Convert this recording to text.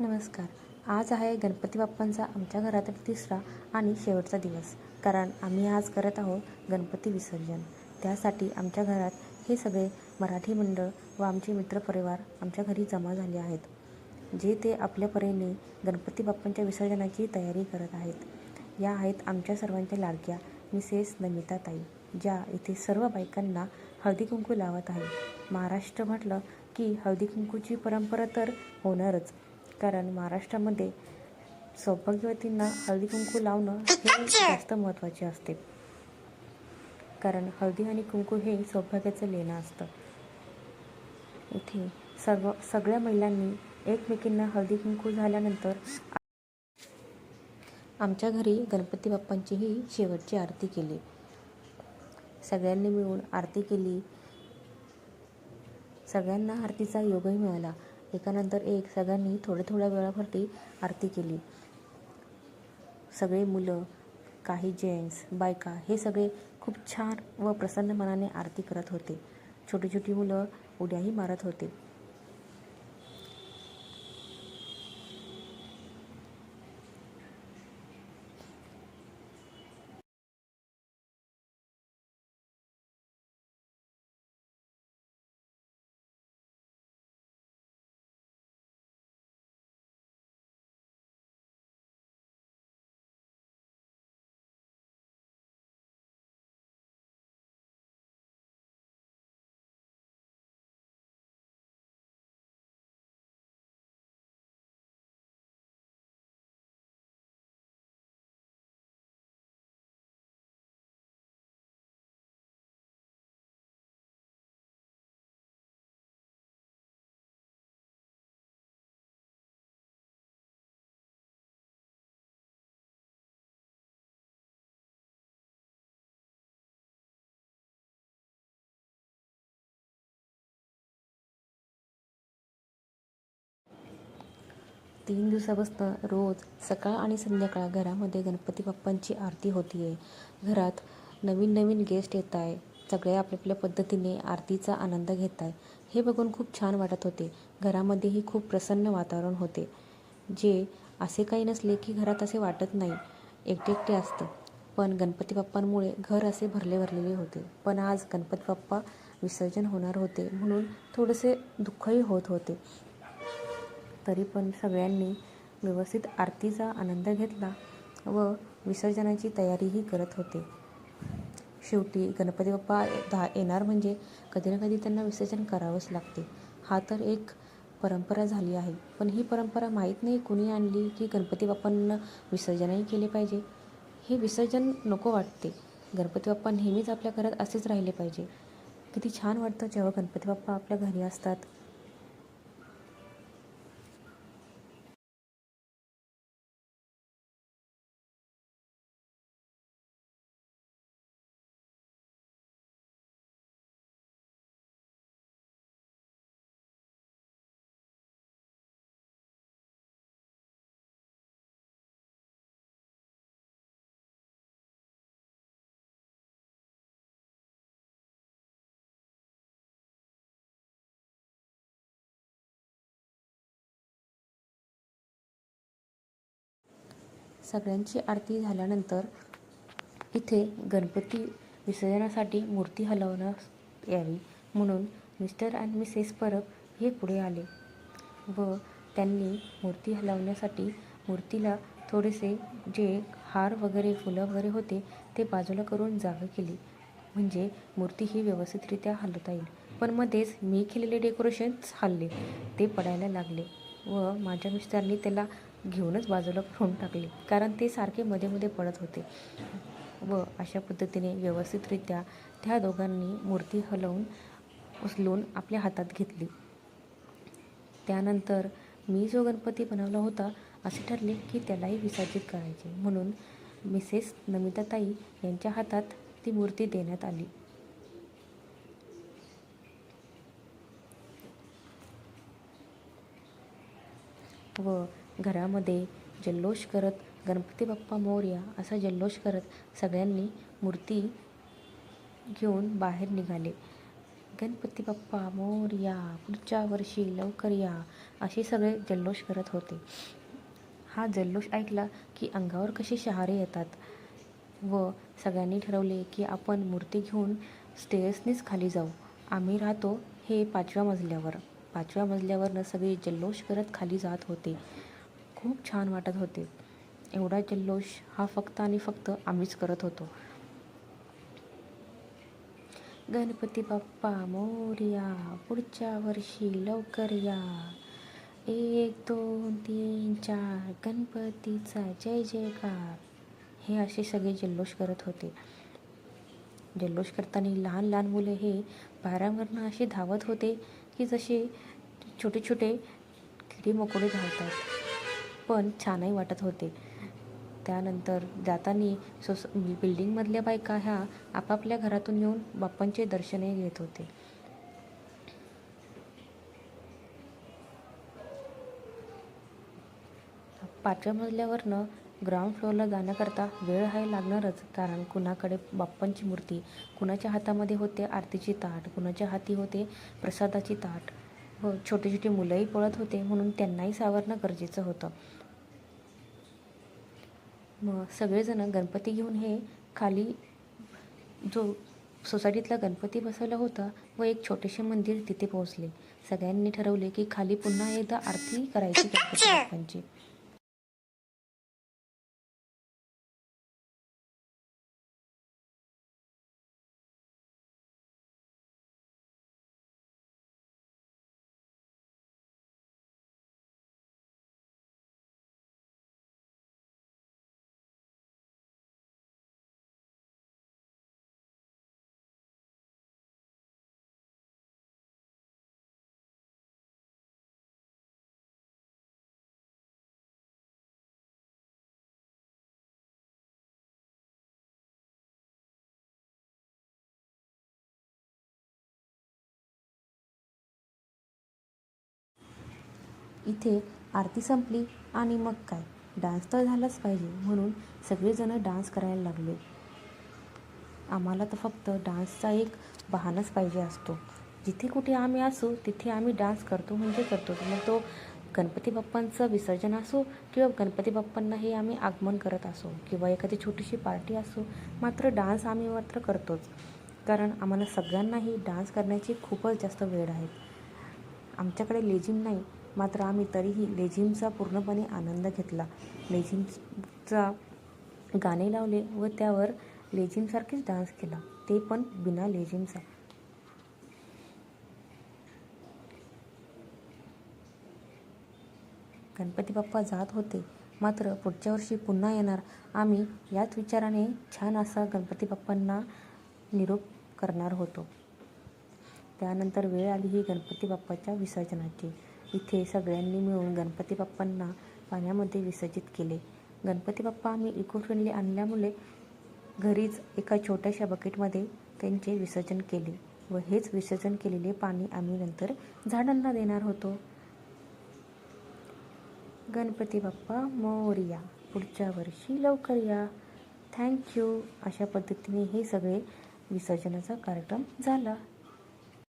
नमस्कार. आज आहे गणपती बाप्पांचा आमच्या घरातील तिसरा आणि शेवटचा दिवस. कारण आम्ही आज करत आहोत गणपती विसर्जन. त्यासाठी आमच्या घरात हे सगळे मराठी मंडळ व आमचे मित्रपरिवार आमच्या घरी जमा झाले आहेत. जे ते आपल्या परीने गणपती बाप्पांच्या विसर्जनाची तयारी करत आहेत. या आहेत आमच्या सर्वांच्या लाडक्या मिसेस नमिता ताई ज्या इथे सर्व बायकांना हळदी कुंकू लावत आहे महाराष्ट्र म्हटलं की हळदी कुंकूची परंपरा तर होणारच. कारण महाराष्ट्रामध्ये सौभाग्यवतींना हळदी कुंकू लावणं हे जास्त महत्त्वाचे असते. कारण हळदी आणि कुंकू हे सौभाग्याचं लेणं असतं. इथे सर्व सगळ्या महिलांनी एकमेकींना हळदी कुंकू झाल्यानंतर आमच्या घरी गणपती बाप्पांची ही शेवटची आरती केली. सगळ्यांनी मिळून आरती केली. सगळ्यांना आरतीचा योगही मिळाला. एकानंतर एक सगळ्यांनी थोड्या थोड्या वेळासाठी आरती केली. सगळे मुलं काही जेंट्स बायका हे सगळे खूप छान व प्रसन्न मनाने आरती करत होते. छोटी छोटी मुलं उड्याही मारत होते. तीन दिवसापासून रोज सकाळ आणि संध्याकाळ घरामध्ये गणपती बाप्पांची आरती होती आहे घरात नवीन नवीन गेस्ट येत आहे सगळे आपल्या आपल्या पद्धतीने आरतीचा आनंद घेत आहे हे बघून खूप छान वाटत होते. घरामध्येही खूप प्रसन्न वातावरण होते. जे असे काही नसले की घरात असे वाटत नाही. एकटे एकटे असतं. पण गणपती बाप्पांमुळे घर असे भरले भरलेले होते. पण आज गणपती बाप्पा विसर्जन होणार होते म्हणून थोडेसे दुःखही होत होते. तरी पण सगळ्यांनी व्यवस्थित आरतीचा आनंद घेतला व विसर्जनाची तयारीही करत होते. शेवटी गणपती बाप्पा दा येणार म्हणजे कधी ना कधी त्यांना विसर्जन करावंच लागते. हा तर एक परंपरा झाली आहे. पण ही परंपरा माहीत नाही कुणी आणली की गणपती बाप्पांना विसर्जनही केले पाहिजे. हे विसर्जन नको वाटते. गणपती बाप्पा नेहमीच आपल्या घरात असेच राहिले पाहिजे. किती छान वाटतं जेव्हा गणपती बाप्पा आपल्या घरी असतात. सगळ्यांची आरती झाल्यानंतर इथे गणपती विसर्जनासाठी मूर्ती हलवण्यास यावी म्हणून मिस्टर अँड मिसेस परब हे पुढे आले व त्यांनी मूर्ती हलवण्यासाठी मूर्तीला थोडेसे जे हार वगैरे फुलं वगैरे होते ते बाजूला करून जागा केली. म्हणजे मूर्ती ही व्यवस्थितरित्या हलवता येईल. पण मध्येच मी केलेले डेकोरेशन्स हलले. ते पडायला लागले व माझ्या मिस्टरांनी त्याला घेऊनच बाजूला करून टाकले. कारण ते सारखे मध्ये मध्ये पडत होते. व अशा पद्धतीने व्यवस्थितरित्या त्या दोघांनी मूर्ती हलवून उचलून आपल्या हातात घेतली. त्यानंतर मी जो गणपती बनवला होता असे ठरले की त्यालाही विसर्जित करायचे. म्हणून मिसेस नमिताताई यांच्या हातात ती मूर्ती देण्यात आली. व घरामध्ये जल्लोष करत गणपती बाप्पा मोर्या असा जल्लोष करत सगळ्यांनी मूर्ती घेऊन बाहेर निघाले. गणपती बाप्पा मोरया पुढच्या वर्षी लवकर या असे सगळे जल्लोष करत होते. हा जल्लोष ऐकला की अंगावर कसे शहारे येतात व सगळ्यांनी ठरवले की आपण मूर्ती घेऊन स्टेअर्सनीच खाली जाऊ. आम्ही राहतो हे पाचव्या मजल्यावर. पाचव्या मजल्यावरनं सगळे जल्लोष करत खाली जात होते. खूप छान वाटत होते. एवढा जल्लोष हा फक्त आणि फक्त आम्हीच करत होतो. गणपती बाप्पा मोरया पुढच्या वर्षी लवकर या. एक दोन तीन चार गणपतीचा जय जयकार. हे असे सगळे जल्लोष करत होते. जल्लोष करताना लहान लहान मुले हे पायऱ्यांवरनं असे धावत होते की जसे छोटे छोटे किडी मकोडे धावतात. पण छानही वाटत होते. त्यानंतर जाताना सोस बिल्डिंगमधल्या बायका ह्या आपापल्या घरातून येऊन बाप्पांचे दर्शनही घेत होते. पाचव्या मजल्यावरनं ग्राउंड फ्लोअरला जाण्याकरता वेळ आहे लागणारच कारण कुणाकडे बाप्पांची मूर्ती कुणाच्या हातामध्ये होते आरतीची ताट कुणाच्या हाती होते प्रसादाची ताट हो, व छोटे छोटे मुलंही पळत होते म्हणून त्यांनाही सावरणं गरजेचं होतं. मग सगळेजण गणपती घेऊन हे खाली जो सोसायटीतला गणपती बसवला होता व एक छोटेसे मंदिर तिथे पोहोचले. सगळ्यांनी ठरवले की खाली पुन्हा एकदा आरती करायची गणपती बाप्पांची. इथे आरती संपली आणि मग काय? डान्स तर झालाच पाहिजे म्हणून सगळेजण डान्स करायला लागले. आम्हाला तर फक्त डान्सचा एक बहानाच पाहिजे असतो. जिथे कुठे आम्ही असू तिथे आम्ही डान्स करतो म्हणजे करतो. मग तो गणपती बाप्पांचं विसर्जन असो किंवा गणपती बाप्पांना हे आम्ही आगमन करत असो किंवा एखादी छोटीशी पार्टी असो मात्र डान्स आम्ही मात्र करतोच. कारण आम्हाला सगळ्यांनाही डान्स करण्याची खूपच जास्त वेळ आहे. आमच्याकडे लेझिम नाही मात्र आम्ही तरीही लेझिमचा पूर्णपणे आनंद घेतला. लेझिमचा गाणे लावले व त्यावर लेझिमसारखेच डान्स केला. ते पण बिना लेझिमचा. गणपती बाप्पा जात होते. मात्र पुढच्या वर्षी पुन्हा येणार. आम्ही याच विचाराने छान असा गणपती बाप्पांना निरोप करणार होतो. त्यानंतर वेळ आली ही गणपती बाप्पाच्या विसर्जनाची. इथे सगळ्यांनी मिळून गणपती बाप्पांना पाण्यामध्ये विसर्जित केले. गणपती बाप्पा आम्ही इको फ्रेंडली आणल्यामुळे घरीच एका छोट्याशा बकेटमध्ये त्यांचे विसर्जन केले व हेच विसर्जन केलेले पाणी आम्ही नंतर झाडांना देणार होतो. गणपती बाप्पा मोरया पुढच्या वर्षी लवकर या. थँक्यू अशा पद्धतीने हे सगळे विसर्जनाचा कार्यक्रम झाला.